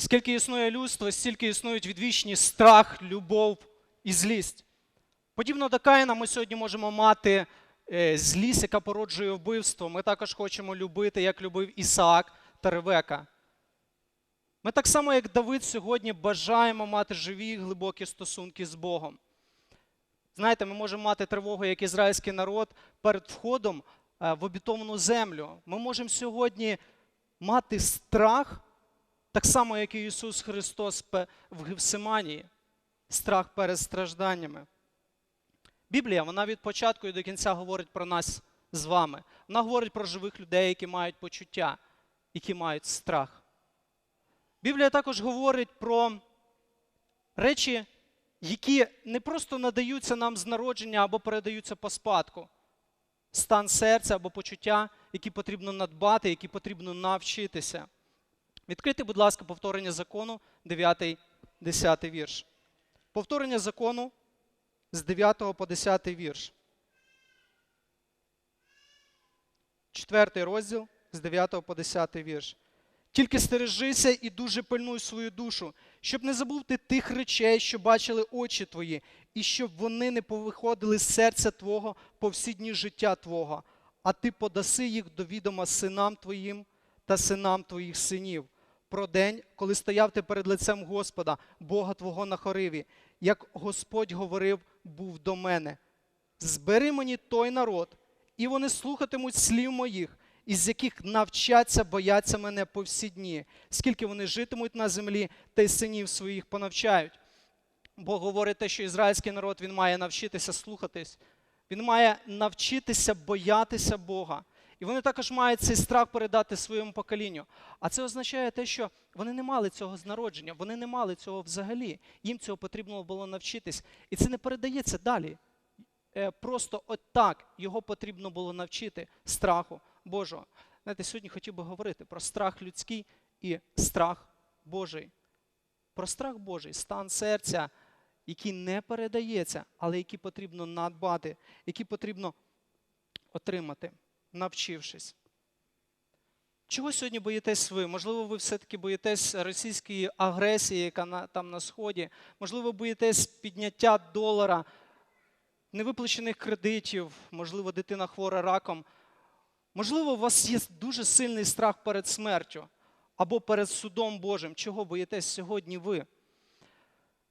Скільки існує людство, стільки існують відвічні страх, любов і злість. Подібно до Каїна, ми сьогодні можемо мати е, злість, яка породжує вбивство. Ми також хочемо любити, як любив Ісаак та Ревека. Ми так само, як Давид, сьогодні бажаємо мати живі глибокі стосунки з Богом. Знаєте, ми можемо мати тривогу, як ізраїльський народ, перед входом е, в обітовану землю. Ми можемо сьогодні мати страх, так само, як і Ісус Христос в Гевсиманії, страх перед стражданнями. Біблія, вона від початку і до кінця говорить про нас з вами. Вона говорить про живих людей, які мають почуття, які мають страх. Біблія також говорить про речі, які не просто надаються нам з народження або передаються по спадку. Стан серця або почуття, які потрібно надбати, які потрібно навчитися. Відкрийте, будь ласка, повторення закону, 9, 10 вірш. Повторення закону з 9 по 10 вірш. Четвертий розділ з 9 по 10 вірш. Тільки стережися і дуже пильнуй свою душу, щоб не забути тих речей, що бачили очі твої, і щоб вони не повиходили з серця Твого по всі дні життя Твого, а ти подаси їх до відома синам твоїм та синам твоїх синів. Про день, коли стояв ти перед лицем Господа, Бога Твого на хориві, як Господь говорив, був до мене. Збери мені той народ, і вони слухатимуть слів моїх, із яких навчаться бояться мене по всі дні, скільки вони житимуть на землі, та й синів своїх понавчають. Бог говорить те, що ізраїльський народ він має навчитися слухатись, він має навчитися боятися Бога. І вони також мають цей страх передати своєму поколінню. А це означає те, що вони не мали цього з народження, вони не мали цього взагалі. Їм цього потрібно було навчитись. І це не передається далі. Е, Просто от так його потрібно було навчити страху Божого. Знаєте, сьогодні хотів би говорити про страх людський і страх Божий. Про страх Божий, стан серця, який не передається, але який потрібно надбати, який потрібно отримати, навчившись. Чого сьогодні боїтесь ви? Можливо, ви все-таки боїтесь російської агресії, яка на, там на Сході. Можливо, боїтесь підняття долара, невиплачених кредитів, можливо, дитина хвора раком. Можливо, у вас є дуже сильний страх перед смертю або перед судом Божим. Чого боїтесь сьогодні ви?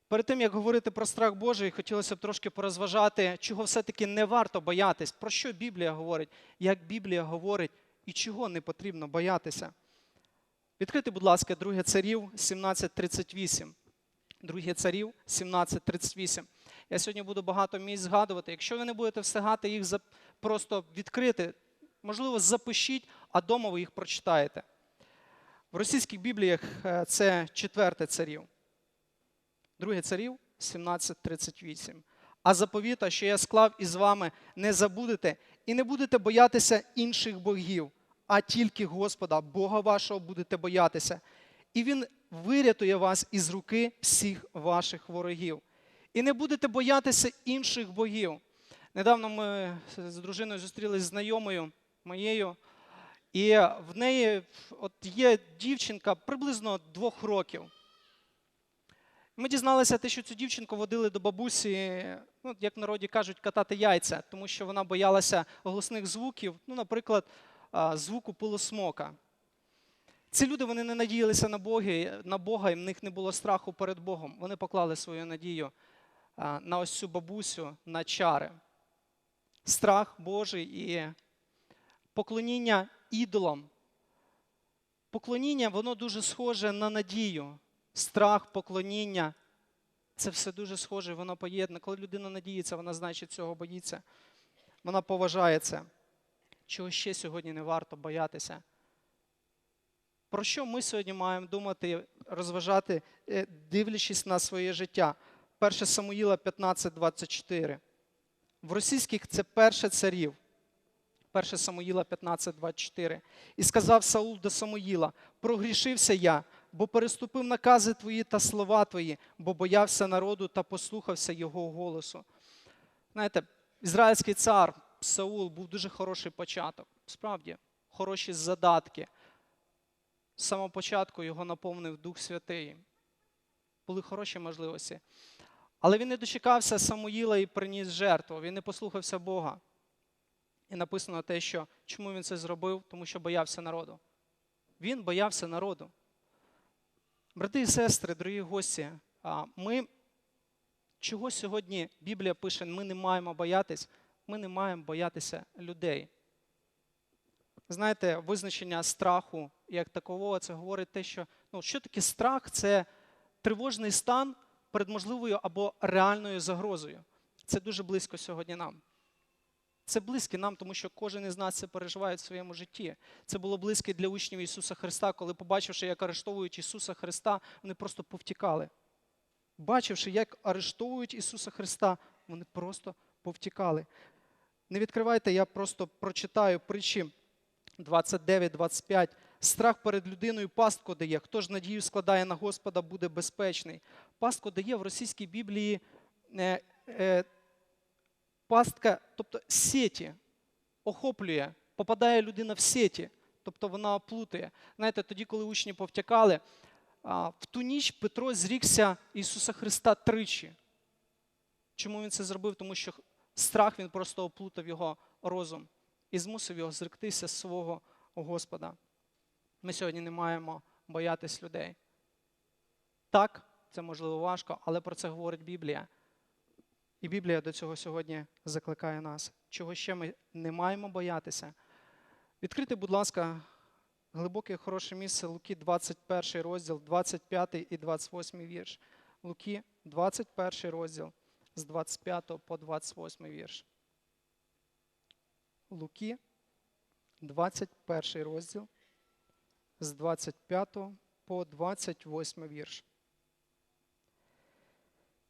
Перед тим, як говорити про страх Божий, хотілося б трошки порозважати, чого все-таки не варто боятись, про що Біблія говорить, як Біблія говорить і чого не потрібно боятися. Відкрити, будь ласка, 2 царів 1738. 2 царів 1738. Я сьогодні буду багато місць згадувати. Якщо ви не будете встигати їх просто відкрити, можливо, запишіть, а дома ви їх прочитаєте. В російських бібліях е, це 4 царів. 2 царів 17.38. А заповіта, що я склав із вами, не забудете і не будете боятися інших богів, а тільки Господа, Бога вашого, будете боятися. І Він вирятує вас із руки всіх ваших ворогів. І не будете боятися інших богів. Недавно ми з дружиною зустрілися з знайомою моєю, і в неї от є дівчинка приблизно двох років. Ми дізналися те, що цю дівчинку водили до бабусі, ну, як в народі кажуть, катати яйця, тому що вона боялася голосних звуків, ну, наприклад, звуку пилосмока. Ці люди вони не надіялися на Боги, на Бога, і в них не було страху перед Богом. Вони поклали свою надію на ось цю бабусю, на чари. Страх Божий і поклоніння ідолам. Поклоніння, воно дуже схоже на надію. Страх, поклоніння це все дуже схоже, воно поєднане. Коли людина надіється, вона що цього боїться. Вона поважає це. Чого ще сьогодні не варто боятися? Про що ми сьогодні маємо думати, розважати, е, дивлячись на своє життя? 1 Самуїла 15.24. В російських це перше царів. 1 Самуїла 15.24. І сказав Саул до Самуїла: прогрішився я, бо переступив накази твої та слова твої, бо боявся народу та послухався його голосу. Знаєте, ізраїльський цар Саул був дуже хороший початок. Справді, хороші задатки. З самого початку його наповнив Дух Святий. Були хороші можливості. Але він не дочекався Самуїла і приніс жертву. Він не послухався Бога. І написано те, що чому він це зробив, тому що боявся народу. Він боявся народу. Брати і сестри, дорогі гості, ми чого сьогодні Біблія пише, ми не маємо боятись, ми не маємо боятися людей. Знаєте, визначення страху як такового, це говорить те, що ну, що таке страх? Це тривожний стан перед можливою або реальною загрозою. Це дуже близько сьогодні нам. Це близьке нам, тому що кожен із нас це переживає в своєму житті. Це було близьке для учнів Ісуса Христа, коли, побачивши, як арештовують Ісуса Христа, вони просто повтікали. Бачивши, як арештовують Ісуса Христа, вони просто повтікали. Не відкривайте, я просто прочитаю притчі 29-25. Страх перед людиною пастку дає. Хто ж надію складає на Господа, буде безпечний. Пастку дає в російській Біблії е, е, пастка, тобто сеті, охоплює, попадає людина в сеті, тобто вона оплутує. Знаєте, тоді, коли учні повтякали, в ту ніч Петро зрікся Ісуса Христа тричі. Чому він це зробив? Тому що страх він просто оплутав його розум і змусив його зректися свого Господа. Ми сьогодні не маємо боятись людей. Так, це можливо важко, але про це говорить Біблія. І Біблія до цього сьогодні закликає нас. Чого ще ми не маємо боятися? Відкрити, будь ласка, глибоке хороше місце Луки, 21 розділ, 25 і 28 вірш. Луки, 21 розділ з 25 по 28 вірш. Луки, 21 розділ з 25 по 28 вірш.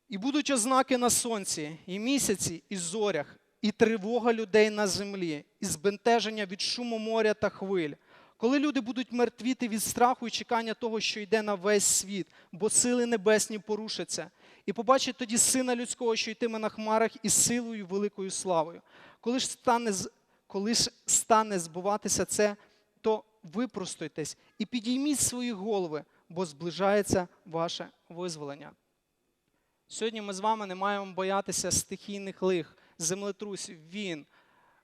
І будуть ознаки на сонці, і місяці, і зорях, і тривога людей на землі, і збентеження від шуму моря та хвиль. Коли люди будуть мертвіти від страху і чекання того, що йде на весь світ, бо сили небесні порушаться, і побачить тоді сина людського, що йтиме на хмарах із силою великою славою. Коли ж стане, коли ж стане збуватися це, то випростуйтесь і підійміть свої голови, бо зближається ваше визволення. Сьогодні ми з вами не маємо боятися стихійних лих, землетрусів, війн,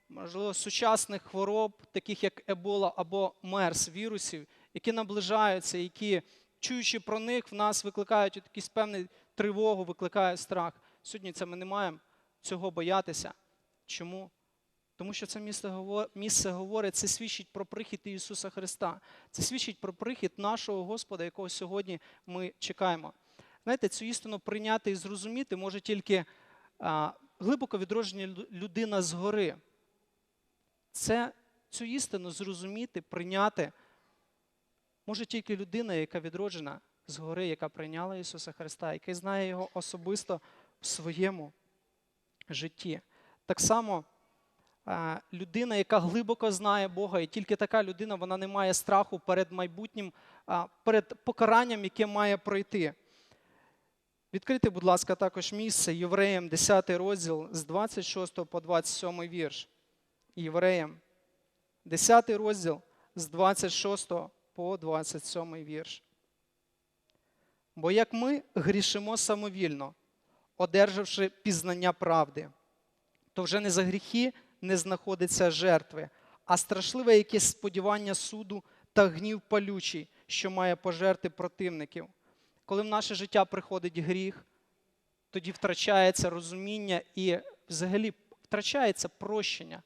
можливо, сучасних хвороб, таких як Ебола або Мерс, вірусів, які наближаються, які, чуючи про них, в нас викликають от якусь певну тривогу, викликають страх. Сьогодні це ми не маємо цього боятися. Чому? Тому що це місце говорить, це свідчить про прихід Ісуса Христа. Це свідчить про прихід нашого Господа, якого сьогодні ми чекаємо. Знаєте, цю істину прийняти і зрозуміти може тільки а, глибоко відроджена лю- людина згори. Це цю істину зрозуміти, прийняти може тільки людина, яка відроджена згори, яка прийняла Ісуса Христа, яка знає Його особисто в своєму житті. Так само людина, яка глибоко знає Бога, і тільки така людина вона не має страху перед майбутнім, перед покаранням, яке має пройти. Відкрийте, будь ласка, також місце Євреям, 10 розділ з 26 по 27 вірш. Євреям, 10 розділ з 26 по 27 вірш. Бо як ми грішимо самовільно, одержавши пізнання правди, то вже не за гріхи не знаходиться жертви, а страшливе якесь сподівання суду та гнів палючий, що має пожерти противників. Коли в наше життя приходить гріх, тоді втрачається розуміння і взагалі втрачається прощення.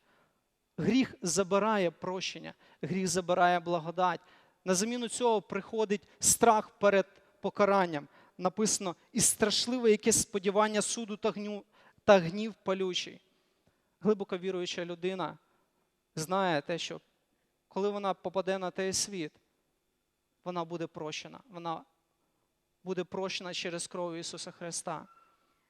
Гріх забирає прощення, гріх забирає благодать. На заміну цього приходить страх перед покаранням. Написано, і страшливе якесь сподівання суду та гнів, та гнів палючий. Глибоко віруюча людина знає те, що коли вона попаде на той світ, вона буде прощена. Вона буде прощена через кров Ісуса Христа.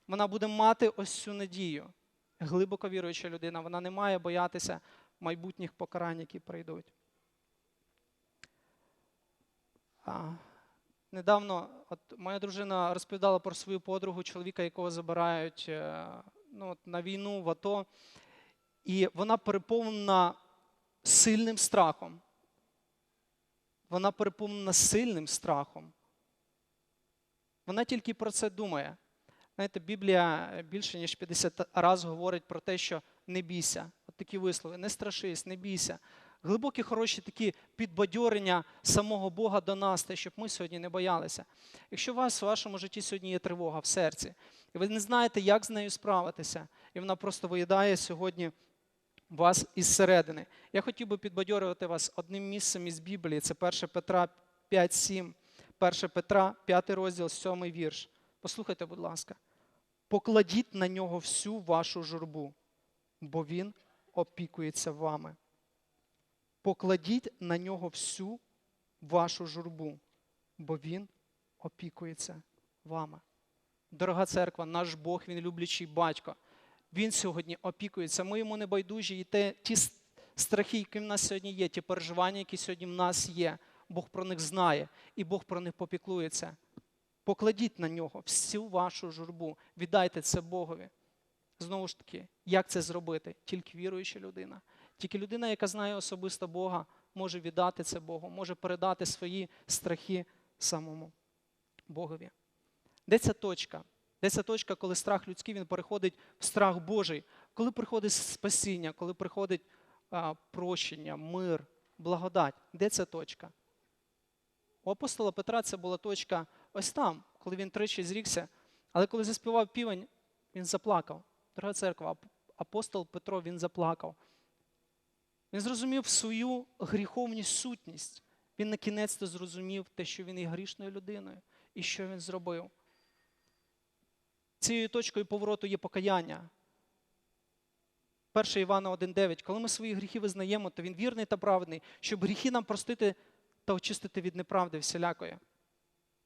Вона буде мати ось цю надію. Глибоко віруюча людина, вона не має боятися майбутніх покарань, які прийдуть. А, недавно от моя дружина розповідала про свою подругу, чоловіка, якого забирають е, ну, от, на війну в АТО. І вона переповнена сильним страхом. вона переповнена сильним страхом. Вона тільки про це думає. Знаєте, Біблія більше ніж 50 разів говорить про те, що не бійся. От такі вислови, не страшись, не бійся. Глибокі, хороші такі підбадьорення самого Бога до нас, те, щоб ми сьогодні не боялися. Якщо у вас у вашому житті сьогодні є тривога в серці, і ви не знаєте, як з нею справитися, і вона просто виїдає сьогодні вас із середини. Я хотів би підбадьорювати вас одним місцем із Біблії. Це 1 Петра 5.7. 1 Петра, 5 розділ, 7 вірш. Послухайте, будь ласка. Покладіть на нього всю вашу журбу, бо він опікується вами. Покладіть на нього всю вашу журбу, бо він опікується вами. Дорога церква, наш Бог, він люблячий батько. Він сьогодні опікується. Ми йому не байдужі, і те, ті страхи, які в нас сьогодні є, ті переживання, які сьогодні в нас є, Бог про них знає, і Бог про них попіклується. Покладіть на нього всю вашу журбу, віддайте це Богові. Знову ж таки, як це зробити? Тільки віруюча людина. Тільки людина, яка знає особисто Бога, може віддати це Богу, може передати свої страхи самому Богові. Де ця точка? Де ця точка, коли страх людський він переходить в страх Божий, коли приходить спасіння, коли приходить а, прощення, мир, благодать. Де ця точка? У апостола Петра це була точка ось там, коли він тричі зрікся, але коли заспівав півень, він заплакав. Дорога церква, апостол Петро він заплакав. Він зрозумів свою гріховність сутність. Він на кінець зрозумів те, що він є грішною людиною і що він зробив. Цією точкою повороту є покаяння. 1 Івана 1,9. Коли ми свої гріхи визнаємо, то він вірний та праведний, щоб гріхи нам простити та очистити від неправди всілякої.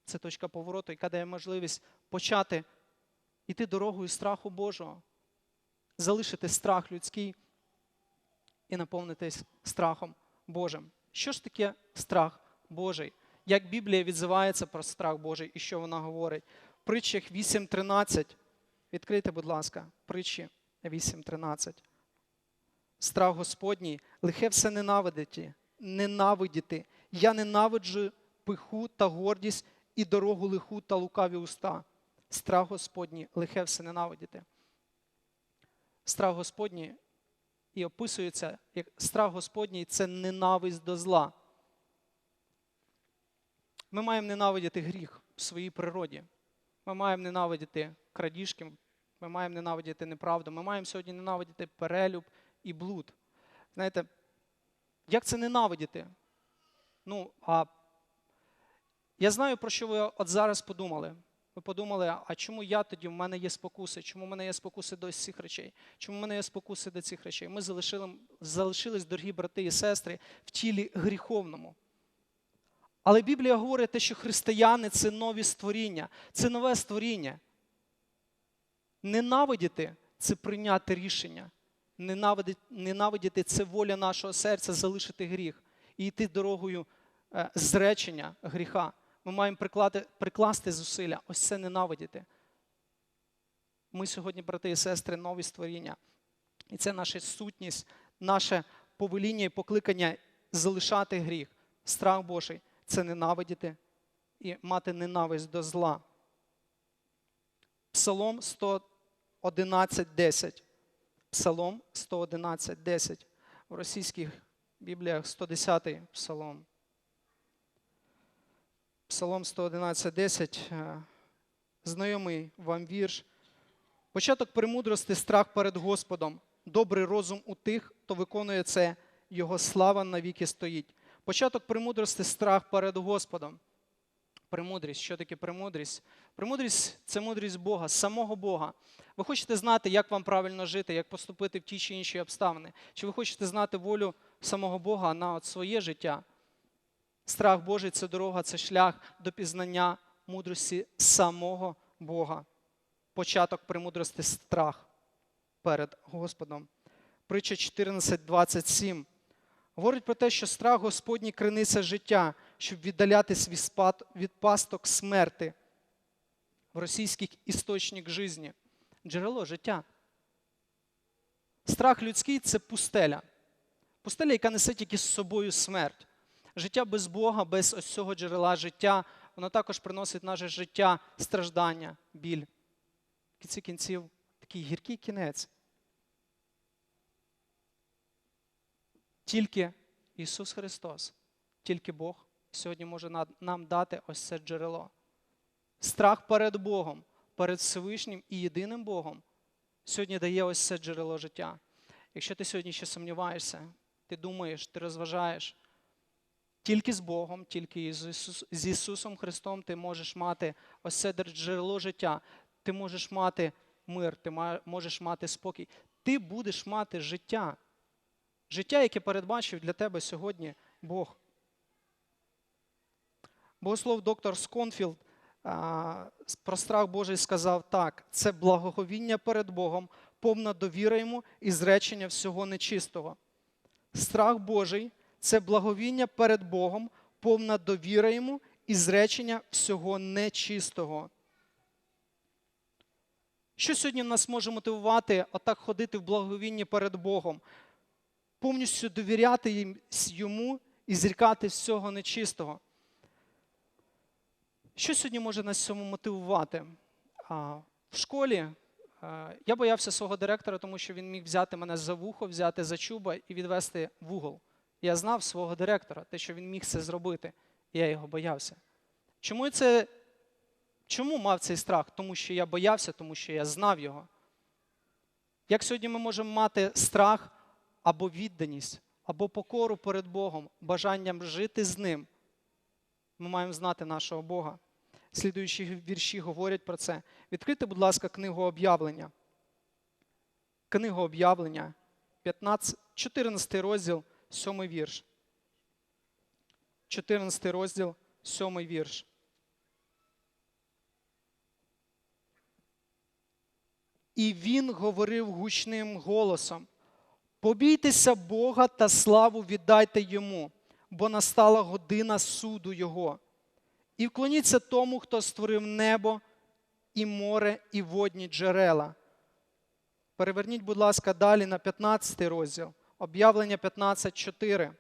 Це точка повороту, яка дає можливість почати йти дорогою страху Божого, залишити страх людський і наповнитись страхом Божим. Що ж таке страх Божий? Як Біблія відзивається про страх Божий і що вона говорить? В притчах 8.13. Відкрийте, будь ласка, притчі 8.13. Страх Господній, лихе все ненавидіти, ненавидіти. Я ненавиджу пиху та гордість і дорогу лиху та лукаві уста. Страх Господній, лихе все ненавидіти. Страх Господній і описується як страх Господній це ненависть до зла. Ми маємо ненавидіти гріх в своїй природі. Ми маємо ненавидіти крадіжки, ми маємо ненавидіти неправду, ми маємо сьогодні ненавидіти перелюб і блуд. Знаєте, як це ненавидіти? Ну, а я знаю, про що ви от зараз подумали. Ви подумали, а чому я тоді, в мене є спокуси? Чому в мене є спокуси до цих речей? Чому в мене є спокуси до цих речей? Ми залишили, залишились, дорогі брати і сестри, в тілі гріховному. Але Біблія говорить те, що християни це нові створіння, це нове створіння. Ненавидіти це прийняти рішення. Ненавидіти, це воля нашого серця залишити гріх і йти дорогою е, зречення гріха. Ми маємо приклади, прикласти зусилля, ось це ненавидіти. Ми сьогодні, брати і сестри, нові створіння. І це наша сутність, наше повеління і покликання залишати гріх. Страх Божий це ненавидіти і мати ненависть до зла. Псалом 111.10. Псалом 111.10. В російських бібліях 110 псалом. Псалом 111.10. е, Знайомий вам вірш. Початок премудрости страх перед Господом, добрий розум у тих, хто виконує це, його слава навіки стоїть. Початок премудрости страх перед Господом. Премудрість. Що таке премудрість? Премудрість це мудрість Бога, самого Бога. Ви хочете знати, як вам правильно жити, як поступити в ті чи інші обставини? Чи ви хочете знати волю самого Бога на от своє життя? Страх Божий це дорога, це шлях до пізнання мудрості самого Бога. Початок премудрости страх перед Господом. Притча 14.27 говорить про те, що страх Господній криниця життя, щоб віддалятись від, спад, від пасток смерти в російських істочник житті. Джерело життя. Страх людський це пустеля. Пустеля, яка несе тільки з собою смерть. Життя без Бога, без ось цього джерела життя, воно також приносить наше життя страждання, біль. В кінці кінців такий гіркий кінець. Тільки Ісус Христос, тільки Бог сьогодні може нам дати ось це джерело. Страх перед Богом, перед Всевишнім і єдиним Богом сьогодні дає ось це джерело життя. Якщо ти сьогодні ще сумніваєшся, ти думаєш, ти розважаєш, тільки з Богом, тільки із Ісус- з Ісусом Христом ти можеш мати ось це джерело життя. Ти можеш мати мир, ти можеш мати спокій. Ти будеш мати життя. Життя, яке передбачив для тебе сьогодні Бог. Богослов доктор Сконфілд а, про страх Божий сказав так: це благоговіння перед Богом, повна довіра йому і зречення всього нечистого. Страх Божий це благовіння перед Богом, повна довіра йому і зречення всього нечистого. Що сьогодні нас може мотивувати отак ходити в благовінні перед Богом? Повністю довіряти йому і зрікати всього нечистого. Що сьогодні може нас цьому мотивувати? В школі я боявся свого директора, тому що він міг взяти мене за вухо, взяти за чуба і відвести в угол. Я знав свого директора, те, що він міг це зробити, я його боявся. Чому це Чому мав цей страх? Тому що я боявся, тому що я знав його. Як сьогодні ми можемо мати страх або відданість, або покору перед Богом, бажанням жити з Ним? Ми маємо знати нашого Бога. Слідуючі вірші говорять про це. Відкрийте, будь ласка, книгу об'явлення. Книгу об'явлення, 15, 14 розділ, 7 вірш. 14 розділ, 7 вірш. І він говорив гучним голосом: Побійтеся Бога та славу віддайте йому, бо настала година суду Його. І вклоніться тому, хто створив небо, і море, і водні джерела. Переверніть, будь ласка, далі на 15 розділ, об'явлення 15.4.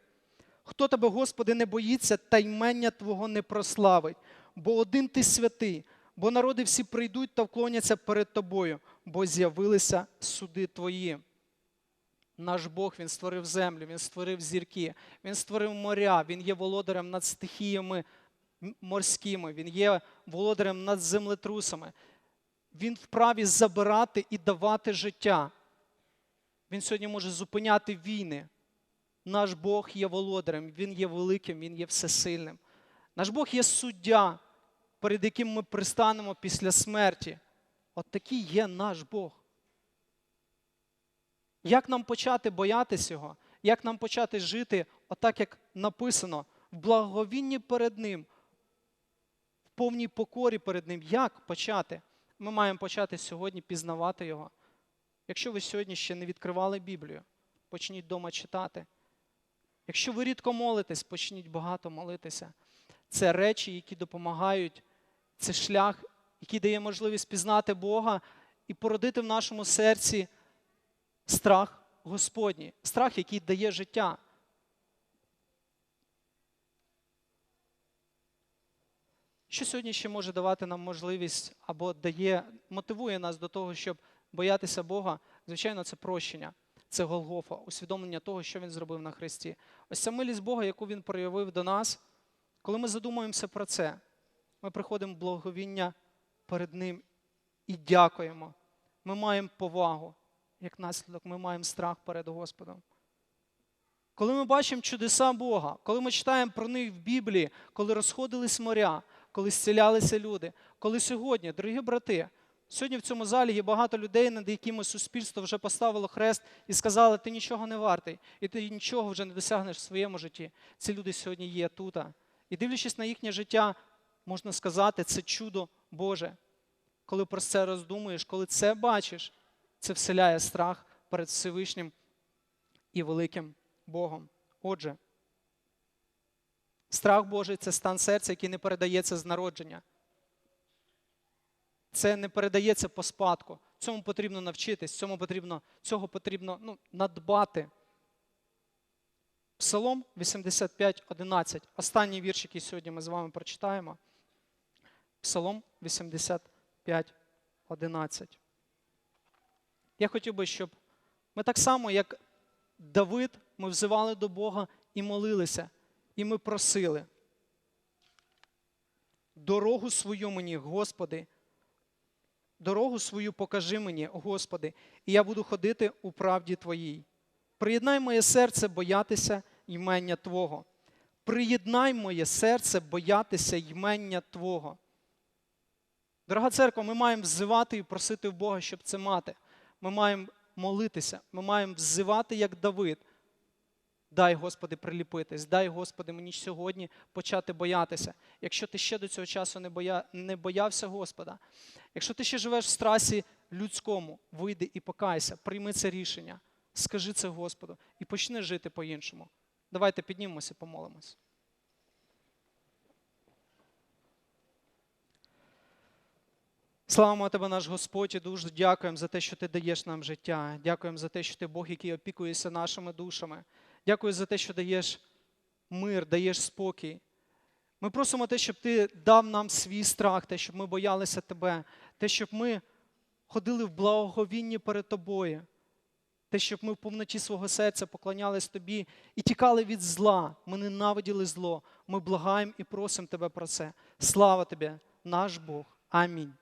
Хто тебе, Господи, не боїться, та ймення Твого не прославить, бо один ти святий, бо народи всі прийдуть та вклоняться перед тобою, бо з'явилися суди твої. Наш Бог Він створив землю, Він створив зірки, Він створив моря, Він є володарем над стихіями морськими, Він є володарем над землетрусами. Він вправі забирати і давати життя. Він сьогодні може зупиняти війни. Наш Бог є володарем, Він є великим, Він є всесильним. Наш Бог є суддя, перед яким ми пристанемо після смерті. От такий є наш Бог. Як нам почати боятися Його? Як нам почати жити отак, як написано, в благовінні перед Ним, повній покорі перед Ним? Як почати? Ми маємо почати сьогодні пізнавати Його. Якщо ви сьогодні ще не відкривали Біблію, почніть вдома читати. Якщо ви рідко молитесь, почніть багато молитися. Це речі, які допомагають, це шлях, який дає можливість пізнати Бога і породити в нашому серці страх Господній, страх, який дає життя. Що сьогодні ще може давати нам можливість або дає, мотивує нас до того, щоб боятися Бога? Звичайно, це прощення, це Голгофа, усвідомлення того, що Він зробив на Христі. Ось ця милість Бога, яку Він проявив до нас, коли ми задумуємося про це, ми приходимо в благовіння перед Ним і дякуємо. Ми маємо повагу, як наслідок, ми маємо страх перед Господом. Коли ми бачимо чудеса Бога, коли ми читаємо про них в Біблії, коли розходились моря, коли зцілялися люди, коли сьогодні, дорогі брати, сьогодні в цьому залі є багато людей, над якими суспільство вже поставило хрест і сказали, ти нічого не вартий, і ти нічого вже не досягнеш в своєму житті. Ці люди сьогодні є тут. І дивлячись на їхнє життя, можна сказати, це чудо Боже. Коли про це роздумуєш, коли це бачиш, це вселяє страх перед Всевишнім і великим Богом. Отже, страх Божий це стан серця, який не передається з народження. Це не передається по спадку. Цьому потрібно навчитись, цьому потрібно, цього потрібно ну, надбати. Псалом 85, 11. Останній вірш, який сьогодні ми з вами прочитаємо. Псалом 85, 11. Я хотів би, щоб ми так само, як Давид, ми взивали до Бога і молилися, і ми просили. Дорогу свою мені, Господи, дорогу свою покажи мені, Господи, і я буду ходити у правді Твоїй. Приєднай моє серце боятися ймення Твого. Приєднай моє серце боятися ймення Твого. Дорога церква, ми маємо взивати і просити в Бога, щоб це мати. Ми маємо молитися, ми маємо взивати, як Давид. Дай, Господи, приліпитись, дай, Господи, мені сьогодні почати боятися. Якщо ти ще до цього часу не, боя... не боявся Господа, якщо ти ще живеш в страсі людському, вийди і покайся, прийми це рішення, скажи це Господу і почни жити по-іншому. Давайте піднімемося, помолимось. Славимо Тебе, наш Господь, і дуже дякуємо за те, що Ти даєш нам життя. Дякуємо за те, що Ти Бог, який опікується нашими душами. Дякую за те, що даєш мир, даєш спокій. Ми просимо те, щоб Ти дав нам свій страх, те, щоб ми боялися Тебе, те, щоб ми ходили в благоговінні перед Тобою, те, щоб ми в повноті свого серця поклонялись Тобі і тікали від зла. Ми ненавиділи зло. Ми благаємо і просимо Тебе про це. Слава Тобі, наш Бог. Амінь.